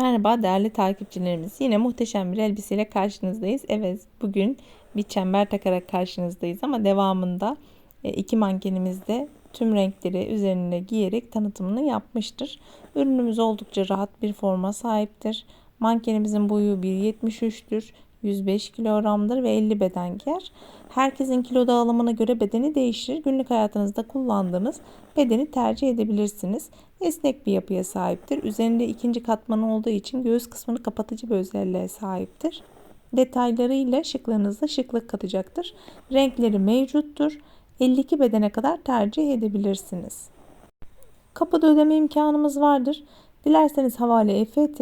Merhaba değerli takipçilerimiz. Yine muhteşem bir elbiseyle karşınızdayız. Evet bugün bir çember takarak karşınızdayız ama devamında e, iki mankenimiz de tüm renkleri üzerine giyerek tanıtımını yapmıştır. Ürünümüz oldukça rahat bir forma sahiptir. Mankenimizin boyu 1.73'tür. 105 kilogramdır ve 50 beden giyer. Herkesin kilo dağılımına göre bedeni değişir. Günlük hayatınızda kullandığınız bedeni tercih edebilirsiniz. Esnek bir yapıya sahiptir. Üzerinde ikinci katmanı olduğu için göğüs kısmını kapatıcı bir özelliğe sahiptir. Detaylarıyla şıklığınızda şıklık katacaktır. Renkleri mevcuttur. 52 bedene kadar tercih edebilirsiniz. Kapıda ödeme imkanımız vardır. Dilerseniz havale EFT,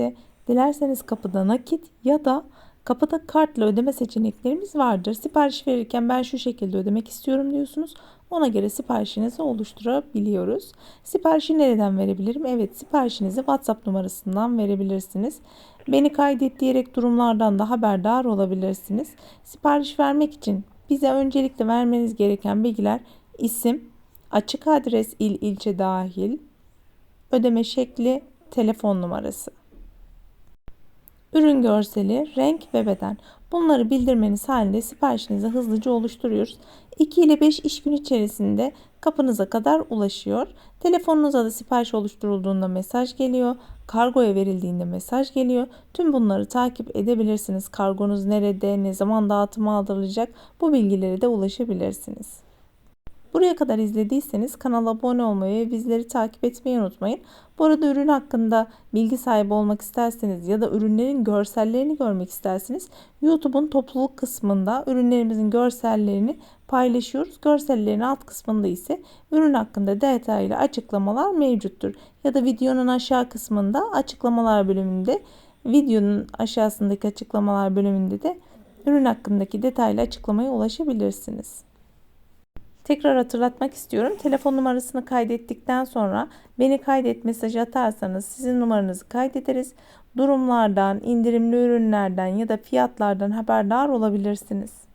dilerseniz kapıda nakit ya da Kapıda kartla ödeme seçeneklerimiz vardır. Sipariş verirken ben şu şekilde ödemek istiyorum diyorsunuz. Ona göre siparişinizi oluşturabiliyoruz. Siparişi nereden verebilirim? Evet siparişinizi WhatsApp numarasından verebilirsiniz. Beni kaydet diyerek durumlardan da haberdar olabilirsiniz. Sipariş vermek için bize öncelikle vermeniz gereken bilgiler isim, açık adres il ilçe dahil, ödeme şekli, telefon numarası. Ürün görseli, renk ve beden. Bunları bildirmeniz halinde siparişinizi hızlıca oluşturuyoruz. 2 ile 5 iş gün içerisinde kapınıza kadar ulaşıyor. Telefonunuza da sipariş oluşturulduğunda mesaj geliyor. Kargoya verildiğinde mesaj geliyor. Tüm bunları takip edebilirsiniz. Kargonuz nerede, ne zaman dağıtıma aldırılacak bu bilgilere de ulaşabilirsiniz. Buraya kadar izlediyseniz kanala abone olmayı ve bizleri takip etmeyi unutmayın. Bu arada ürün hakkında bilgi sahibi olmak isterseniz ya da ürünlerin görsellerini görmek isterseniz YouTube'un topluluk kısmında ürünlerimizin görsellerini paylaşıyoruz. Görsellerin alt kısmında ise ürün hakkında detaylı açıklamalar mevcuttur. Ya da videonun aşağı kısmında açıklamalar bölümünde videonun aşağısındaki açıklamalar bölümünde de ürün hakkındaki detaylı açıklamaya ulaşabilirsiniz. Tekrar hatırlatmak istiyorum. Telefon numarasını kaydettikten sonra beni kaydet mesajı atarsanız sizin numaranızı kaydederiz. Durumlardan, indirimli ürünlerden ya da fiyatlardan haberdar olabilirsiniz.